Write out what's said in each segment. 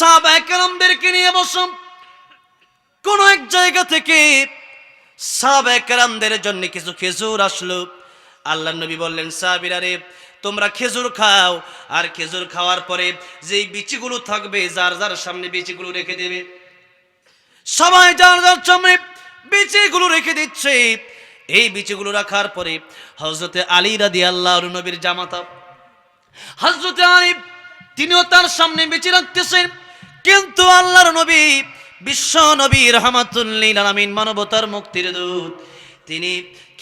সাহাবাহামদেরকে নিয়ে বসম কোন এক জায়গা থেকে সাহাবাহামদের জন্য কিছু খেজুর আসলো। আল্লাহ নবী বললেন, সাহাবিরা রে, তোমরা খেজুর খাও, আর খেজুর খাওয়ার পরে যেই বিচিগুলো থাকবে, যার যার সামনে বিচিগুলো রেখে দেবে। সবাই যার যার সামনে বিচিগুলো রেখে দিচ্ছে। এই বিচিগুলো রাখার পরে হজরতে আলী রাদি আল্লাহ নবীর জামাতা হজরতে আলী তিনিও তার সামনে বেঁচে রাখতেছেন। কিন্তু আল্লাহর নবী বিশ্ব নবী রহমাতুল্লিল আলামিন মানবতার মুক্তির দূত। তিনি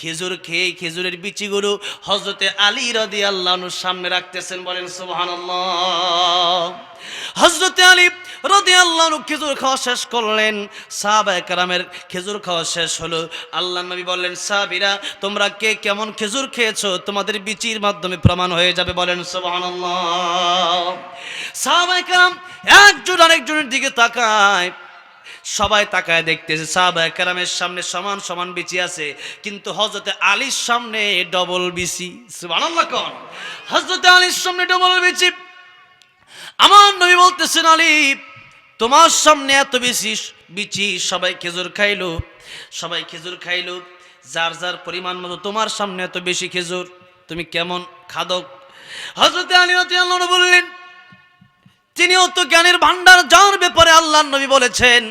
খেজুর খেয়ে খেজুরের বিচিগুলো হজরতে আলী রদি আল্লাহর সামনে রাখতেছেন, বলেন, সুবহানাল্লাহ। হজরতে আলী রদি আল্লাহ খেজুর খাওয়া শেষ করলেন। সাহাবা একরামের খেজুর খাওয়া শেষ হলো। আল্লাহ নবী বললেন, সাহাবিরা, তোমরা কে কেমন খেজুর খেয়েছো? তোমাদের বিচির মাধ্যমে প্রমাণ হয়ে যাবে, বলেন, সুবহানাল্লাহ। সাহাবা একরাম একজন আরেকজনের দিকে তাকায়। সবাই তাকায় দেখতেছে সাহাবা একরামের সামনে সমান সমান বিচি আছে, কিন্তু হজরতে আলীর সামনে ডবল বিচি। সুবহানাল্লাহ কোন। হজরতে আলীর সামনে ডবল বিচি। আমার নবী বলতেছেন, আলী, তোমার সামনে এত বেশি বিচি সবাই খেজুর খাইলো, সবাই খেজুর খাইলো, যার যার পরিমাণ মতো তোমার সামনে এত বেশি খেজুর, তুমি কেমন খাদক? হজরতে আলী বললেন, তিনিও তো জ্ঞানের ভান্ডার যার ব্যাপারে আল্লাহ নবী বলেছেন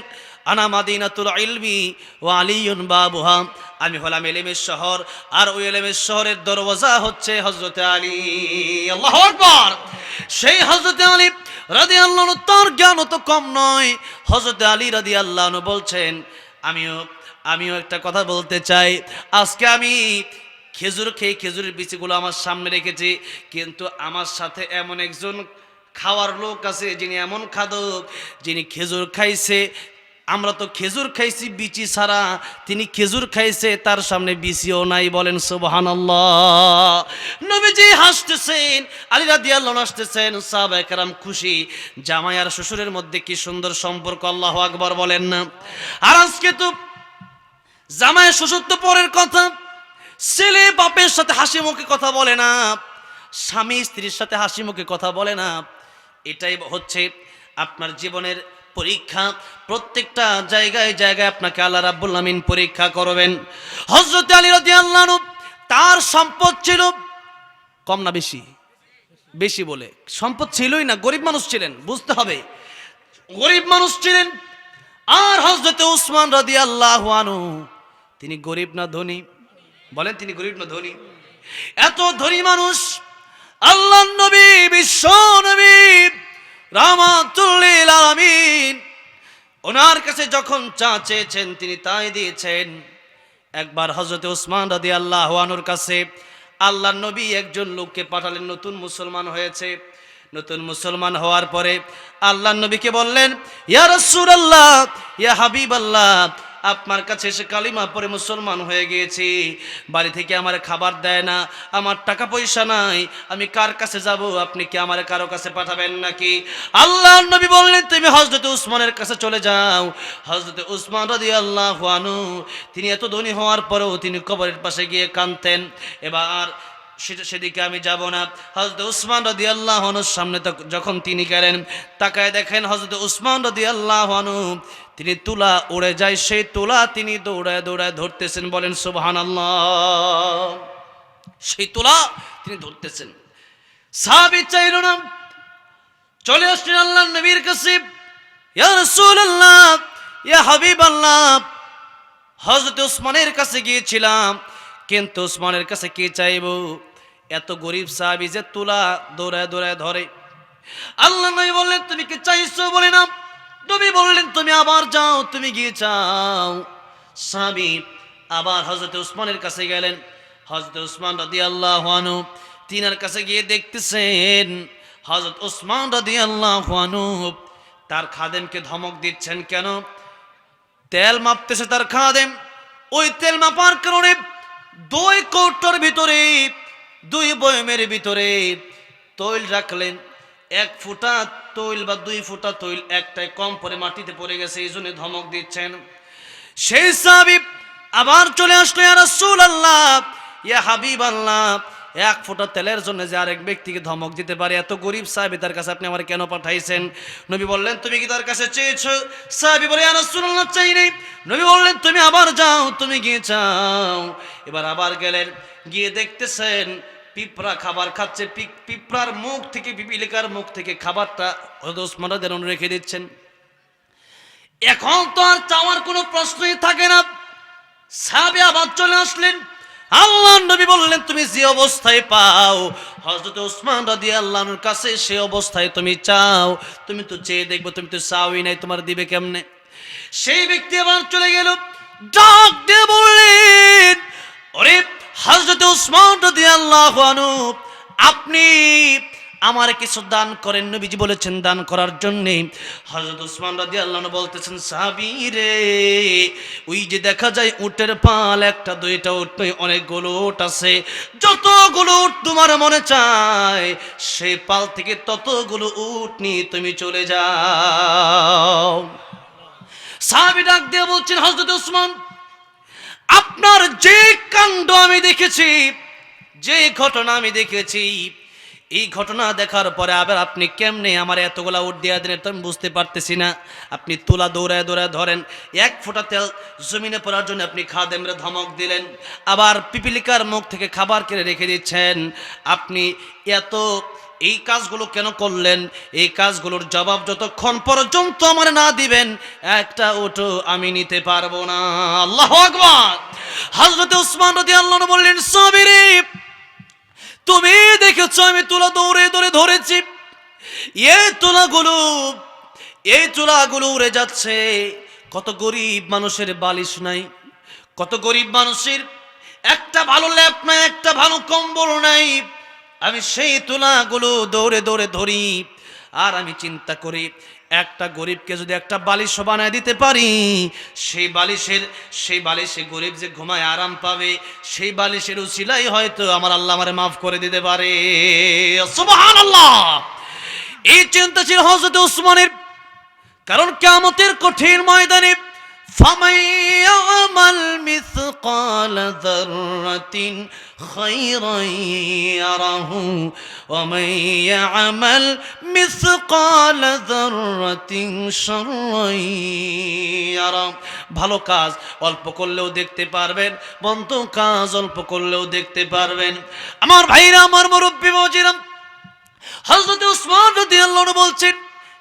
আনা মাদিনাতুল ইলমি ও আলিয়ুন বাবুহা। আমি হলাম এলেমের শহর, আর ওই এলেমের শহরের দরওয়াজা হচ্ছে হজরতে আলী। আল্লাহ আকবার! সেই হজরতে আলী রাদি আল্লাহ তার জ্ঞান তো কম নয়। হজরতে আলী রাদি আল্লাহ বলছেন, আমিও আমিও একটা কথা বলতে চাই। আজকে আমি খেজুর খেয়ে খেজুরের বিচিগুলো আমার সামনে রেখেছি, কিন্তু আমার সাথে এমন একজন খাওয়ার লোক আছে যিনি এমন খাদক, যিনি খেজুর খাইছে আমরা তো খেজুর খাইছি, বিচি ছাড়া। তিনি খেজুর খাইছে, তার সামনে বিচিও নাই, বলেন সুবহানাল্লাহ। নবীজি হাসতেছেন, আলী রাদিয়াল্লাহু হাসতেছেন, সাহাবা একরাম খুশি। জামাই আর শ্বশুরের মধ্যে কি সুন্দর সম্পর্ক, আল্লাহু আকবার বলেন না। আর আজকে তো জামাই শ্বশুর তো পরের কথা। ছেলে বাপের সাথে হাসি মুখে কথা বলে না। স্বামী স্ত্রীর সাথে হাসি মুখে কথা বলে না। এটাই হচ্ছে আপনার জীবনের পরীক্ষা, প্রত্যেকটা জায়গায় জায়গায় আপনাকে আল্লাহ রাব্বুল আমিন পরীক্ষা করবেন। হজরত আলী রাদিয়াল্লাহু আনহু, তার সম্পদ ছিল কম না বেশি? বেশি বলে। সম্পদ ছিলই না, গরিব মানুষ ছিলেন, বুঝতে হবে। গরিব মানুষ ছিলেন, আর হজরতে উসমান রাদি আল্লাহ তিনি গরিব না ধনী? বলেন তিনি গরিব না ধনী? এত ধনী মানুষ আল্লাহ নবী, বিশ্ব নবী রামাতুল্লিল আলামিন। ওনার কাছে যখন চা চেয়েছেন, তিনি তাই দিয়েছেন। একবার হজরতে উসমান রাদি আল্লাহ আনুর কাছে আল্লাহ নবী একজন লোককে পাঠালেন, নতুন মুসলমান হয়েছে। নতুন মুসলমান হওয়ার পরে আল্লাহ নবীকে বললেন, ইয়া আল্লাহ ইয়া হাবিবাল্লাহ আপনার কাছে এসে কালিমা পরে মুসলমান হয়ে গিয়েছি। বাড়ি থেকে আমার খাবার দেয় না, আমার টাকা পয়সা নাই, আমি কার কাছে যাব? আপনি কি আমার কারও কাছে পাঠাবেন নাকি? আল্লাহ নবী বললেন, তুমি হজরত উসমানের কাছে চলে যাও। হজরত উসমান রাদি আল্লাহ তিনি এত ধনী হওয়ার পরেও তিনি কবরের পাশে গিয়ে কাঁদতেন। এবার সেটা সেদিকে আমি যাব না। হজরত উসমান রদি আল্লাহ সামনে যখন তিনি গেলেন, তাকায় দেখেন হজরত উসমান রদি আল্লাহ তিনি তুলা উড়ে যায়, সেই তুলা তিনি দৌড়ায় দৌড়ায় ধরতেছেন, বলেন সুবহান সেই তুলা তিনি ধরতেছেন। সাহাবি চাইল না। চলে আসলেন আল্লাহ নবীর কাছে। ইয়া ইয়া হাবিবাল্লাহ। হজরত উসমানের কাছে গিয়েছিলাম। কিন্তু উসমানের কাছে কি চাইব? এত গরিব সাহাবি যে তুলা দৌড়ায় দৌড়ায় ধরে। আল্লাহ নবী বললেন, তুমি কি চাইছো? বলে না। নবী বললেন, তুমি আবার যাও, তুমি গিয়ে চাও সাহাবি আবার হজরত উসমানের কাছে গেলেন। হজরত উসমান রাদি আল্লাহ তিনার কাছে গিয়ে দেখতেছেন হজরত উসমান রাদি আল্লাহ তার খাদেমকে ধমক দিচ্ছেন কেন? তেল মাপতেছে তার খাদেম। ওই তেল মাপার কারণে দুই কৌটোর ভিতরে, দুই বয়মের ভিতরে তৈল রাখলেন। এক ফুটা তৈল বা দুই ফুটা তৈল একটাই কম পরে মাটিতে পড়ে গেছে, এই জন্য ধমক দিচ্ছেন। সেই সাহাবি আবার চলে আসলো রাসূলুল্লাহ, ইয়া হাবিব আল্লাহ এক ফোঁটা তেলের জন্য যে আরেক ব্যক্তিকে ধমক দিতে পারে। এত গরিব সাহেবী তার কাছে আপনি আমার কেন পাঠাইছেন? নবী বললেন, তুমি কি তার কাছে চেয়েছো? সাহেবী বলে রাসূলুল্লাহ, চাই নাই। নবী বললেন, তুমি আবার যাও, তুমি গিয়ে চাও এবার আবার গেলেন, গিয়ে দেখতেছেন, পিঁপড়া খাবার খাচ্ছে পিঁপড়ার মুখ থেকে, পিপিলিকার মুখ থেকে খাবারটা ওসমানদের রেখে দিচ্ছেন। এখন তো আর চাওয়ার কোনো প্রশ্নই থাকে না। সাহাবী আবার চলে আসলেন আল্লাহ নবী বললেন, তুমি যে অবস্থায় পাও হজরত ওসমান রাদি আল্লাহর কাছে সে অবস্থায় তুমি চাও। তুমি তো চেয়ে দেখব, তুমি তো চাওই নাই, তোমার দিবে কেমনে? সেই ব্যক্তি আবার চলে গেল, ডাক দিয়ে বললেন, ওরে হজরত ওসমান রাদিয়াল্লাহু আনহু, আপনি আমার কিছু দান করেন, নবীজি বলেছেন দান করার জন্যে। হযরত উসমান রাদিয়াল্লাহু আনহু বলতেছেন, সাহাবী রে, ওই যে দেখা যায় উটের পাল, একটা, দুইটা উট নয়, অনেকগুলো উট আছে। যতগুলো উট তোমার মনে চায় সেই পাল থেকে ততগুলো উট নিয়ে তুমি চলে যাও। সাহাবী ডাক দিয়ে বলছেন, হযরত উসমান, আপনার যে কাণ্ড আমি দেখেছি, যে ঘটনা আমি দেখেছি এই ঘটনা দেখার পরে আবার আপনি কেমনে আমার এতগুলা উঠ দিয়া দিলেন তো আমি বুঝতে পারতেছি না। আপনি তোলা দৌড়ায় দৌড়ায় ধরেন, এক ফোঁটা তেল জমিনে পড়ার জন্য আপনি খাদেমরে ধমক দিলেন, আবার পিপিলিকার মুখ থেকে খাবার কেড়ে রেখে দিচ্ছেন। আপনি এত এই কাজগুলো কেন করলেন? এই কাজগুলোর জবাব যতক্ষণ পর্যন্ত আমার না দিবেন, একটা ওটো আমি নিতে পারব না। আল্লাহ আকবার! হযরত উসমান রাদিয়াল্লাহু আনহু বললেন, সাবিরে তুমি দেখেছ, আমি তুলা দৌড়ে দৌড়ে ধরেছি। এই তুলাগুলো এই তুলাগুলো উড়ে যাচ্ছে। কত গরিব মানুষের বালিশ নাই, কত গরিব মানুষের একটা ভালো ল্যাপ নাই, একটা ভালো কম্বল নাই। আমি সেই তুলাগুলো দৌড়ে দৌড়ে ধরি, আর আমি চিন্তা করি একটা গরিবকে যদি একটা বালিশ বানায় দিতে পারি, সেই বালিশের, সেই বালিশে গরিব যে ঘুমায় আরাম পাবে, সেই বালিশের উচিলাই হয়তো আমার আল্লাহ আমারে মাফ করে দিতে পারে। এই চিন্তা ছিল হজরত উসমানের, কারণ কেমতের কঠিন ময়দানে فمن يعمل مثقال ذرة خيرا يره ومن يعمل مثقال ذرة شرا يره ভালো কাজ অল্প করলেও দেখতে পারবেন বন্ধ কাজ অল্প করলেও দেখতে পারবেন আমার ভাইরা আমার মুরব্বী মজিরাম হজরত উসমান রাদিয়াল্লাহু আনহু বলছেন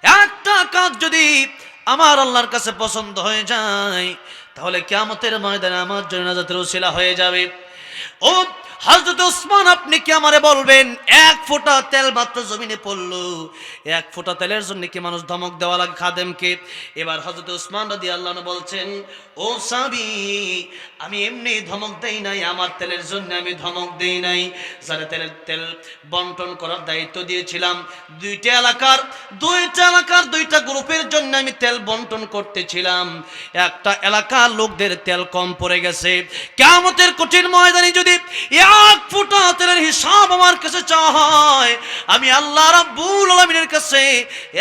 একটা কাজ যদি আমার আল্লাহর কাছে পছন্দ হয়ে যায়, তাহলে কিয়ামতের ময়দানে আমার জন্য নাজাতের হয়ে যাবে। ও হযরত ওসমান আপনি কি আমারে বলবেন? এক ফোঁটা তেল মাত্র জমিনে পড়ল। এক ফোঁটা তেলের জন্য কি মানুষ ধমক দেওয়া লাগে খাদেমকে? এবার হযরত ওসমান রাদিয়াল্লাহু আনহু বলছেন, ও সাবি আমি এমনি ধমক দেই নাই, আমার তেলের জন্য আমি ধমক দেই নাই। যারা তেলের তেল বন্টন করার দায়িত্ব দিয়েছিলাম, দুইটা এলাকার দুইটা এলাকার দুইটা গ্রুপের জন্য আমি তেল বন্টন করতেছিলাম। একটা এলাকার লোকদের তেল কম পড়ে গেছে। কেমতের কঠিন ময়দানে যদি এক ফুটা তেলের হিসাব আমার কাছে চাওয়া হয়। আমি আল্লাহ রাব্বুল আলামিনের কাছে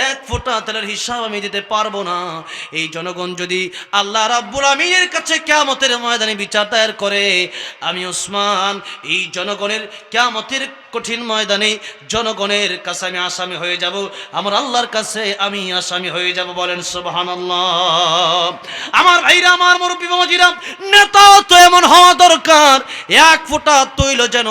এক ফুটা তেলের হিসাব আমি দিতে পারব না। এই জনগণ যদি আল্লাহ রাব্বুল আমিনের কাছে কিয়ামতের ময়দানে বিচার দায়ের করে, আমি ওসমান, এই জনগণের কিয়ামতের কঠিন ময়দানে জনগণের কাছে আমি আসামি হয়ে যাব। আমার আল্লাহর কাছে আমি আসামি হয়ে যাব বলেন সুবহানাল্লাহ। আমার ভাইরা, আমার মুরব্বী বাবাজিরা নেতা তো এমন হওয়া দরকার। এক ফোঁটা তৈল যেন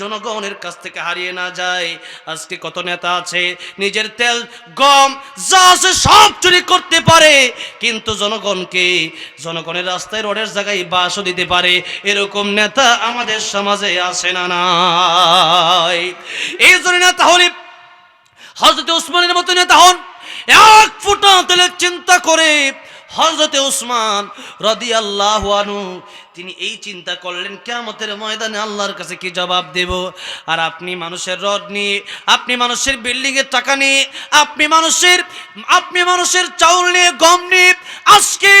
জনগণের কাছ থেকে হারিয়ে না যায়। আজকে কত নেতা আছে, নিজের তেল, গম, যা আছে সব চুরি করতে পারে। কিন্তু জনগণকে, জনগণের রাস্তায় রোডের জায়গায় বাসও দিতে পারে। এরকম নেতা আমাদের সমাজে আসে না না নাই এই জন্য নেতা হলে হজরত উসমানের মতো নেতা হন, এক ফুটা তেলের চিন্তা করে হজরতে উসমান রদি আল্লাহ তিনি এই চিন্তা করলেন কেমতের ময়দানে আল্লাহর কাছে কি জবাব দেব? আর আপনি মানুষের রড নিয়ে, আপনি মানুষের বিল্ডিং এর টাকা নিয়ে, আপনি মানুষের আপনি মানুষের চাউল নিয়ে, গম নিয়ে, আজকে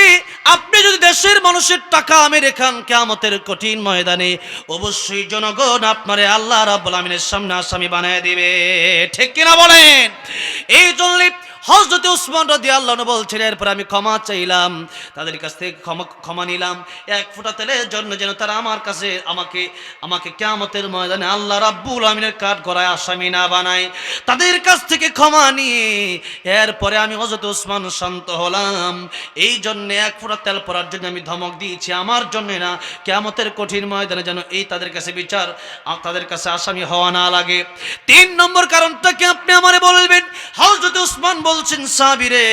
আপনি যদি দেশের মানুষের টাকা মেরে খান কেমতের কঠিন ময়দানে, অবশ্যই জনগণ আপনারে আল্লাহ রাব্বুল আমিনের সামনে আসামি বানায় দিবে। ঠিক কিনা বলেন? এই জন্য হজরত উসমান রাদি আল্লাহ বলছেন, এরপর আমি ক্ষমা চাইলাম। তাদের কাছ থেকে ক্ষমা ক্ষমা নিলাম। এক ফোঁটা তেলের জন্য যেন তারা আমার কাছে আমাকে আমাকে কেমতের ময়দানে আল্লাহ রাব্বুল আমিনের কাঠ গড়ায় আসামি না বানায়। তাদের কাছ থেকে ক্ষমা নিয়ে এরপরে আমি হজরত উসমান শান্ত হলাম। এই জন্য এক ফোঁটা তেল পড়ার জন্য আমি ধমক দিয়েছি। আমার জন্য না কেমতের কঠিন ময়দানে যেন এই তাদের কাছে বিচার তাদের কাছে আসামি হওয়া না লাগে। তিন নম্বর কারণটা কি আপনি আমারে বলবেন হজরত উসমান বলছেন, সাবিরে,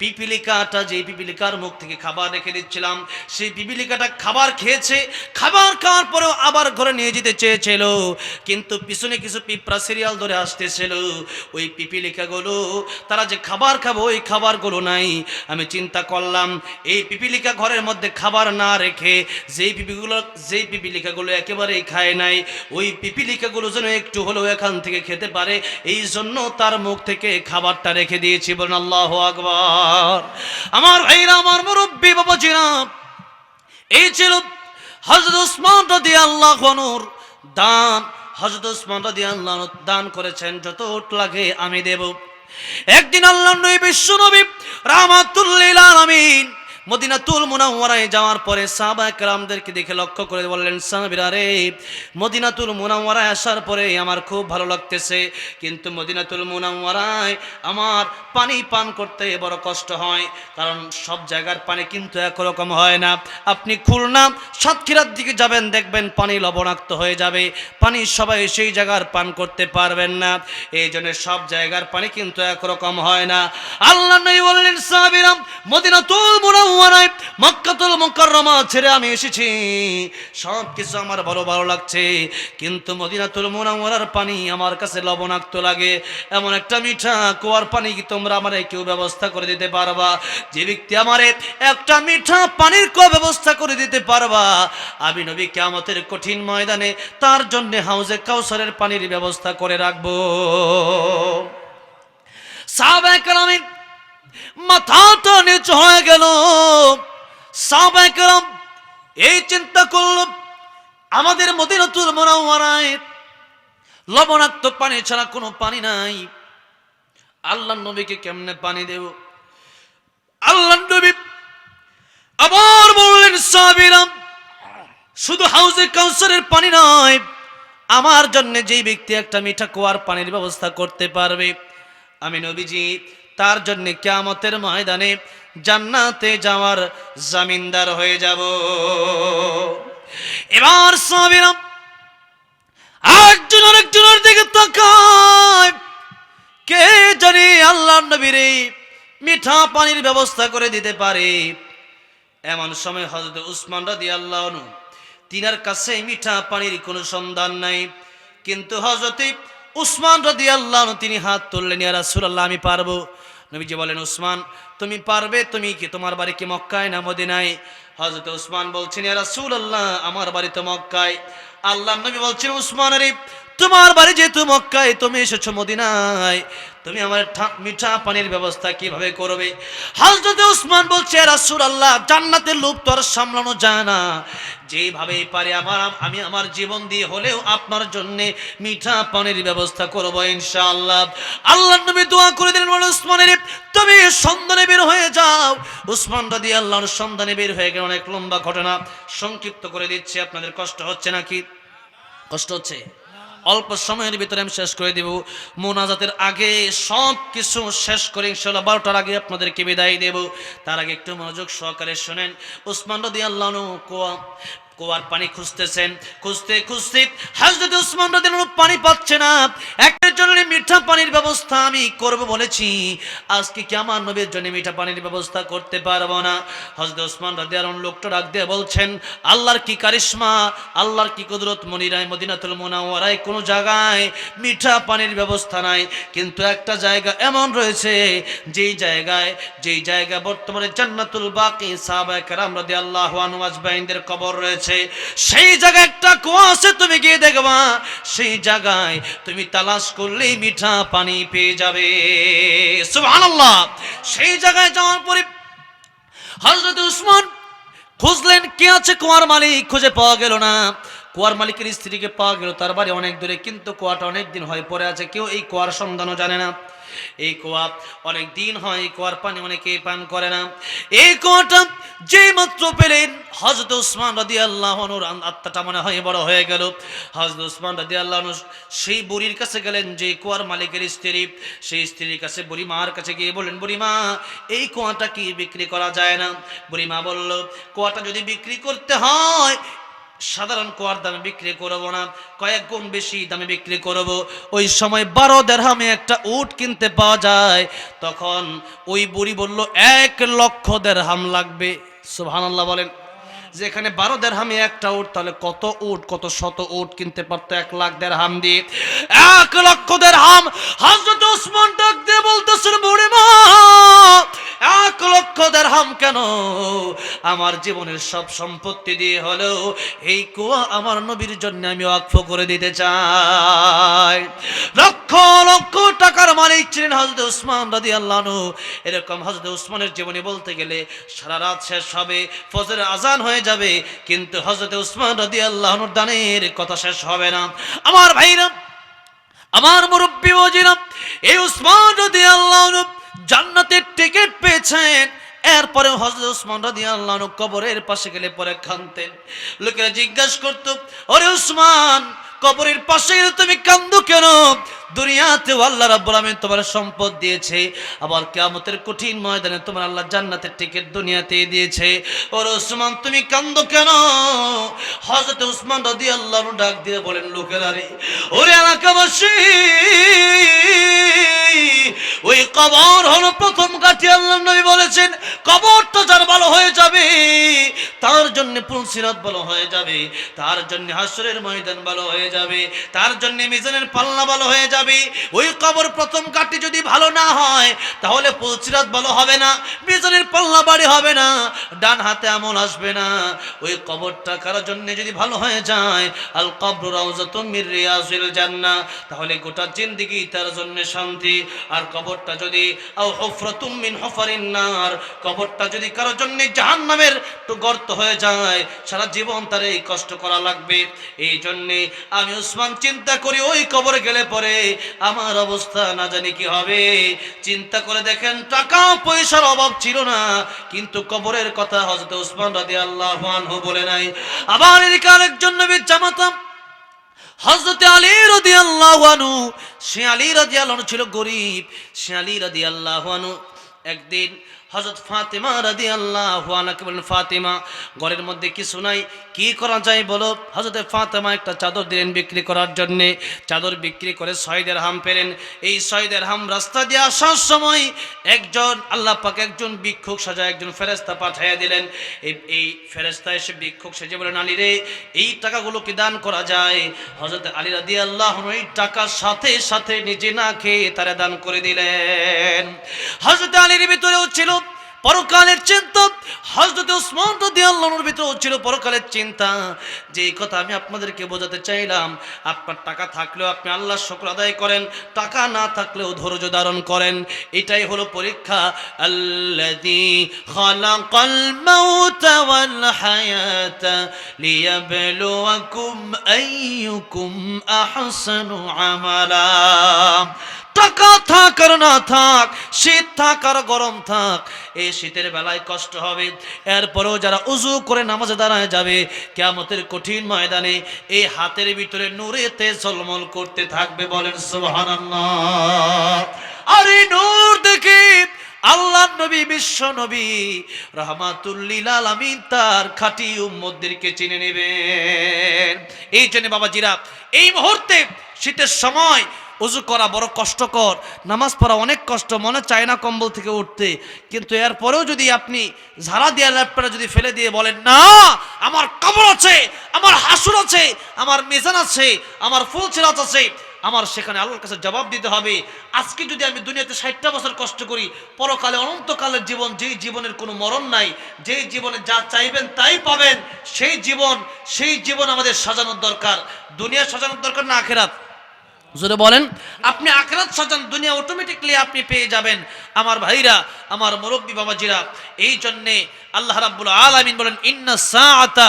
পিপিলিকাটা যে পিপিলিকার মুখ থেকে খাবার রেখে দিচ্ছিলাম, সেই পিপিলিকাটা খাবার খেয়েছে, খাবার খাওয়ার পরেও আবার ঘরে নিয়ে যেতে চেয়েছিল। কিন্তু পিছনে কিছু পিঁপড়া সিরিয়াল ধরে আসতেছিল। ওই পিপিলিকাগুলো, তারা যে খাবার খাব, ওই খাবারগুলো নাই। আমি চিন্তা করলাম, এই পিপিলিকা ঘরের মধ্যে খাবার না রেখে যেই পিপিগুলো, যেই পিপিলিকাগুলো একেবারেই খায় নাই, ওই পিপিলিকাগুলো যেন একটু হলেও এখান থেকে খেতে পারে, এই জন্য তার মুখ থেকে খাবারটা রেখে দিয়েছি, বলুন, আল্লাহ আকবর। আমার ভাইরা, আমার মুরব্বী বাবা জিরাম এই ছিল হজরত উসমান রদি আল্লাহ দান। হজরত উসমান রদি আল্লাহ দান করেছেন যত লাগে আমি দেব। একদিন আল্লাহ নবী বিশ্ব নবী রামাতুল্লিল আলামিন মদিনাতুল মুনাওয়ারায় যাওয়ার পরে সাহাবা একরামদেরকে দেখে লক্ষ্য করে বললেন সাহাবিরা রে, মদিনাতুল মুনাওয়ারায় আসার পরে আমার খুব ভালো লাগতেছে। কিন্তু মদিনাতুল মুনাওয়ারায় আমার পানি পান করতে বড় কষ্ট হয়। কারণ সব জায়গার পানি কিন্তু একরকম হয় না। আপনি খুলনা সাতক্ষীরার দিকে যাবেন, দেখবেন পানি লবণাক্ত হয়ে যাবে। পানি সবাই সেই জায়গার পান করতে পারবেন না। এই জন্য সব জায়গার পানি কিন্তু একরকম হয় না। আল্লাহ নবী বললেন সাহাবীরা মদিনাতুল মক্কাতুল মুকাররমা ছেড়ে আমি এসেছি। সব কিছু আমার ভালো লাগছে। কিন্তু মদিনাতুল মুনাওয়ারার পানি আমার কাছে লবণাক্ত লাগে। এমন একটা মিঠা কুয়ার পানি কি তোমরা আমারে কেউ ব্যবস্থা করে দিতে পারবা? যে ব্যক্তি আমারে একটা মিঠা পানির কুয়া ব্যবস্থা করে দিতে পারবা। আমি নবী কিয়ামতের কঠিন ময়দানে তার জন্য হাউজে কাউসারের পানির ব্যবস্থা করে রাখব। সাহাবায়ে কেরামের মাথাটা নিচু হয়ে গেল। সাহাবায়ে এই চিন্তা করল, আমাদের মদিনাতুল মুনাওয়ারায় লবণাক্ত পানি ছাড়া কোনো পানি নাই। আল্লাহ নবীকে কেমনে পানি দেব? আল্লাহ নবী আবার বললেন সাবিরাম শুধু হাউজে কাউসারের পানি নয়, আমার জন্য যেই ব্যক্তি একটা মিঠা কুয়ার পানির ব্যবস্থা করতে পারবে। আমি নবীজি তার জন্য কিয়ামতের ময়দানে জান্নাতে যাওয়ার জামিনদার হয়ে যাব। এবার সাবিরাম একজন আরেকজনের দিকে কে জানি আল্লাহ নবীর মিঠা পানির ব্যবস্থা করে দিতে পারে? এমন সময় হজরত উসমান রাদি আল্লাহ তিনার কাছে মিঠা পানির কোনো সন্ধান নাই। কিন্তু হজরত উসমান রদি আল্লাহ তিনি হাত তুললেন, ইয়া রাসূলুল্লাহ, আমি পারব। নবীজি বলেন, উসমান, তুমি পারবে? তুমি কি, তোমার বাড়ি কি মক্কায় না মদিনায়? হজরত উসমান বলছেন, ইয়া আল্লাহ আমার বাড়ি তো মক্কায়। আল্লাহ নবী বলছেন, উসমান আরিফ, তোমার বাড়ি যেহেতু মক্কায়, তুমি এসেছ মদিনায়। তুমি আমার মিঠা পানির ব্যবস্থা কীভাবে করবে? হজরত উসমান বলছে রাসূল আল্লাহ জান্নাতের লোভ তো আর সামলানো যায় না। যেভাবে পারে আমার, আমি আমার জীবন দিয়ে হলেও আপনার জন্য মিঠা পানির ব্যবস্থা করব ইনশাআল্লাহ। আল্লাহ নবী দোয়া করে দিলেন বলে উসমানের, তুমি সন্ধানে বের হয়ে যাও। উসমান রাদি আল্লাহর সন্ধানে বের হয়ে গেল অনেক লম্বা ঘটনা। সংক্ষিপ্ত করে দিচ্ছি, আপনাদের কষ্ট হচ্ছে নাকি? কষ্ট হচ্ছে? অল্প সময়ের ভিতরে আমি শেষ করে দেব। মোনাজাতের আগে সব কিছু শেষ করে ইনশাল্লাহ বারোটার আগে আপনাদেরকে বিদায় দেব। তার আগে একটু মনোযোগ সহকারে শোনেন। উসমান রদি আল্লাহ কুয়ার পানি খুঁজতেছেন। খুঁজতে খুঁজতে হাজরত উসমান রাদিয়াল্লাহু পানি পাচ্ছে না। একটার জন্য মিঠা পানির ব্যবস্থা আমি করব বলেছি। আজকে কি আমার নবীর জন্য মিঠা পানির ব্যবস্থা করতে পারব না? হজরত উসমান রাদিয়াল্লাহু লোকটা ডাক দিয়ে বলছেন, আল্লাহর কি কারিশমা? আল্লাহর কি কুদরত? মনিরায়, মদিনাতুল মুনাওয়ারায় কোনো জায়গায় মিঠা পানির ব্যবস্থা নাই। কিন্তু একটা জায়গা এমন রয়েছে, যেই জায়গায়, যেই জায়গা বর্তমানে জান্নাতুল বাকি সাহাবায়ে কেরাম রাদিয়াল্লাহু আনহু আজমাইনদের কবর রয়েছে। সেই জায়গায় একটা কুয়া আছে, তুমি গিয়ে দেখবা। সেই জায়গায় তুমি তালাশ করলেই মিঠা পানি পেয়ে যাবে। সুবহানাল্লাহ। সেই জায়গায় যাওয়ার পরে হযরত উসমান খুঁজলেন, কে আছে কুয়ার মালিক খুঁজে পাওয়া গেল না। কুয়ার মালিকের স্ত্রীকে পাওয়া গেল, তার বাড়ি অনেক দূরে, কিন্তু কুয়াটা অনেক দিন হয় পরে আছে, কেউ এই কুয়ার সন্ধানও জানে না। এই কুয়া অনেক দিন হয়, এই কুয়ার পানি অনেকেই পান করে না। এই কুয়াটা যে মাত্র পেলেন হজরত উসমান রাদি আল্লাহ আত্মাটা মনে হয় বড় হয়ে গেল। হজরত উসমান রাদি আল্লাহ সেই বুড়ির কাছে গেলেন যে কুয়ার মালিকের স্ত্রী। সেই স্ত্রীর কাছে বুড়ি মার কাছে গিয়ে বললেন বুড়ি মা এই কুয়াটা কি বিক্রি করা যায় না? বুড়ি মা বলল, কুয়াটা যদি বিক্রি করতে হয় সাধারণ কোয়ার দামে বিক্রি করব না, কয়েক গুণ বেশি দামে বিক্রি করব। ওই সময় বারো দেড়হামে একটা উট কিনতে পাওয়া যায়, তখন ওই বুড়ি বলল, এক লক্ষ দেড়হাম লাগবে। সুবহানাল্লাহ বলেন, যেখানে বারো দেড়হামে একটা উট, তাহলে কত উট, কত শত উট কিনতে পারতো এক লাখ দেড়হাম দিয়ে? এক লক্ষ দেড়হাম? হজরত ওসমান ডাক দিয়ে বলতেছিল বুড়ি মা এক লক্ষ দেড়হাম কেন? আমার জীবনের সব সম্পত্তি দিয়ে হলেও এই কুয়া আমার নবীর জন্য আমি ওয়াকফ করে দিতে চাই। লক্ষ লক্ষ টাকার মালিক ছিলেন হজরত উসমান রাদি আল্লাহ এরকম হজরত উসমানের জীবনে বলতে গেলে সারা রাত শেষ হবে ফজর আজান হয়ে যাবে, কিন্তু হজরত উসমান রাদি আল্লাহ দানের কথা শেষ হবে না। আমার ভাইরা, আমার মুরব্বী মজিরাম এই উসমান রাদি আল্লাহ জান্নাতের টিকিট পেয়েছেন। এরপরে হজরত উসমান রাদি আল্লাহ কবরের পাশে গেলে পরে খানতেন লোকেরা জিজ্ঞাসা করত, ওরে উসমান কবরের পাশে গেলে তুমি কান্দো কেন? দুনিয়াতে আল্লাহ রাব্বুল আমিন তোমার সম্পদ দিয়েছে। আবার কিয়ামতের কঠিন ময়দানে তোমার আল্লাহ জান্নাতের টিকিট দুনিয়াতে দিয়েছে। ওরে উসমান তুমি কান্দো কেন? হযরত উসমান রাদিয়াল্লাহু ডাক দিয়ে বলেন, লোকেরা রে, ওরে এলাকাবাসী, ওই কবর হলো প্রথম কাঠি আল্লাহ নবী বলেছেন। কবরটা যার ভালো হয়ে যাবে, তার জন্য পুলসিরাত ভালো হয়ে যাবে, তার জন্য হাসরের ময়দান ভালো হয়ে যাবে, তার জন্য মিজানের পাল্লা ভালো হয়ে যাবে। ওই কবর প্রথম কাঠটি যদি ভালো না হয়, তাহলে পুলসিরাত ভালো হবে না মিজানের পাল্লা বাড়ি হবে না, ডান হাতে আমল আসবে না। ওই কবরটা কারোর জন্য যদি ভালো হয়ে যায়, আল কবর রাউজাতুম মির জান্নাহ, তাহলে গোটা জিন্দেগি তার জন্য শান্তি। আর কবরটা যদি আও হুফরাতুম মিন হুফারিন নার, কবরটা যদি কারোর জন্য জাহান্নামের তো গর্ত হয়ে যায়, সারা জীবন তার এই কষ্ট করা লাগবে। এই জন্যে আমি উসমান চিন্তা করি, ওই কবরে গেলে পরে আমার অবস্থা না জানি কি হবে। চিন্তা করে দেখেন, টাকা পয়সার অভাব ছিল না, কিন্তু কবরের কথা হজরত উসমান রাদি আল্লাহ বলে নাই। আবার এদিকে আরেকজন নবীর জামাতাম হজরতে আলী রদি আল্লাহানু সে আলী রদি আল্লাহ ছিল গরিব, সে আলী রদি আল্লাহানু একদিন হজরত ফাতেমা রাদি আল্লাহ আনাকে বলেন, ফাতেমা, ঘরের মধ্যে কিছু নাই, কি করা যায় বলো? হজরত ফাতেমা একটা চাদর দিলেন বিক্রি করার জন্যে। চাদর বিক্রি করে ছয়দের হাম পেলেন। এই শহীদের হাম রাস্তা দিয়ে আসার সময় একজন, আল্লাহ পাক একজন ভিক্ষুক সাজা একজন ফেরেস্তা পাঠাইয়া দিলেন। এই এই ফেরেস্তা এসে ভিক্ষুক সেজে বলেন, আলী রে, এই টাকাগুলো কি দান করা যায়? হজরত আলী রাদি আল্লাহ এই টাকার সাথে সাথে নিজে না খেয়ে তারা দান করে দিলেন। হজরত আলীর ভিতরেও ছিল পরকালের চিন্তা হজরত উসমান রাদিয়াল্লাহুর ভিতরেও ছিল পরকালের চিন্তা। যে কথা আমি আপনাদেরকে বোঝাতে চাইলাম, আপনার টাকা থাকলেও আপনি আল্লাহর শুকর আদায় করেন, টাকা না থাকলেও ধৈর্য ধারণ করেন। এটাই হলো পরীক্ষা। আল্লাযী খালাকাল মাউতা ওয়াল হায়াতা লিয়াবলুয়াকুম আইয়ুকুম আহসানু আমালা। টাকা থাক আর না থাক, শীত থাক আর গরম থাক, এই শীতের বেলায় কষ্ট হবে। এরপরেও যারা উজু করে নামাজে দাঁড়ায় যাবে কেমতের কঠিন ময়দানে এই হাতের ভিতরে নূরেতে ঝলমল করতে থাকবে বলেন আর নূর দেখে আল্লাহ নবী, বিশ্ব নবী রহমাতুল্লিল আলামিন তার খাঁটি উম্মতদেরকে চিনে নেবেন। এই জন্য বাবাজিরা, এই মুহূর্তে শীতের সময় উজু করা বড় কষ্টকর, নামাজ পড়া অনেক কষ্ট, মনে চায় না কম্বল থেকে উঠতে। কিন্তু এরপরেও যদি আপনি ঝাড়া দিয়ে ল্যাপটা যদি ফেলে দিয়ে বলেন, না, আমার কবর আছে, আমার হাসুর আছে, আমার মেজান আছে, আমার ফুল ছিরাত আছে, আমার সেখানে আল্লাহর কাছে জবাব দিতে হবে। আজকে যদি আমি দুনিয়াতে ষাটটা বছর কষ্ট করি, পরকালে, অনন্তকালের জীবন, যেই জীবনের কোনো মরণ নাই, যেই জীবনে যা চাইবেন তাই পাবেন, সেই জীবন সেই জীবন আমাদের সাজানোর দরকার। দুনিয়া সাজানোর দরকার না আখেরাত? জোরে বলেন, আপনি আখরাত সাজান দুনিয়া অটোমেটিকলি আপনি পেয়ে যাবেন। আমার ভাইরা, আমার মুরব্বী বাবাজিরা, এই জন্যে আল্লাহ রাব্বুল আলামিন বলেন, ইন্না সাআতা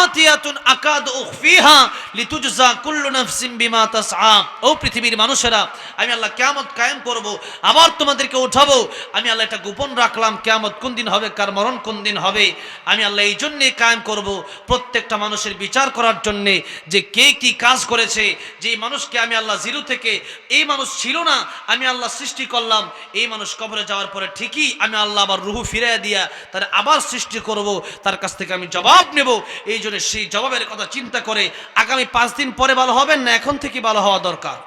আতিয়াতুন আকাদ উখফিহা লিতুজজা কুল্লু নাফসিন বিমা তাসআ ও পৃথিবীর মানুষেরা, আমি আল্লাহ কিয়ামত কায়েম করব, আবার তোমাদেরকে উঠাবো। আমি আল্লাহ এটা গোপন রাখলাম, কিয়ামত কোন দিন হবে, কার মরণ কোন দিন হবে। আমি আল্লাহ এই জন্যে কায়েম করব প্রত্যেকটা মানুষের বিচার করার জন্যে, যে কে কি কাজ করেছে, যে মানুষকে আমি আল্লাহ জিরো থেকে, এই মানুষ ছিল না, আমি আল্লাহ সৃষ্টি করলাম। এই মানুষ কবরে যাওয়ার পরে ঠিকই আমি আল্লাহ আবার রুহু ফিরিয়ে দিয়া, তার আবার সৃষ্টি করব, তার কাছ থেকে আমি জবাব নেব। এই জন্য সেই জবাবের কথা চিন্তা করে আগামী পাঁচ দিন পরে ভালো হবেন না, এখন থেকে ভালো হওয়া দরকার।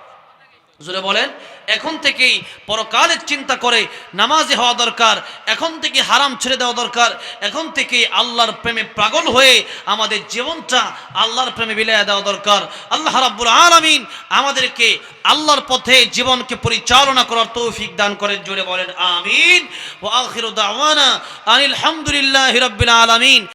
জোরে বলেন, এখন থেকেই পরকালের চিন্তা করে নামাজে হওয়া দরকার, এখন থেকে হারাম ছেড়ে দেওয়া দরকার, এখন থেকে আল্লাহর প্রেমে পাগল হয়ে আমাদের জীবনটা আল্লাহর প্রেমে বিলাইয়া দেওয়া দরকার। আল্লাহ রাব্বুল আলামিন আমাদেরকে আল্লাহর পথে জীবনকে পরিচালনা করার তৌফিক দান করেন, জোরে বলেন, আমিন। ওয়া আখিরু দাওয়ানা আনিল আলামিন।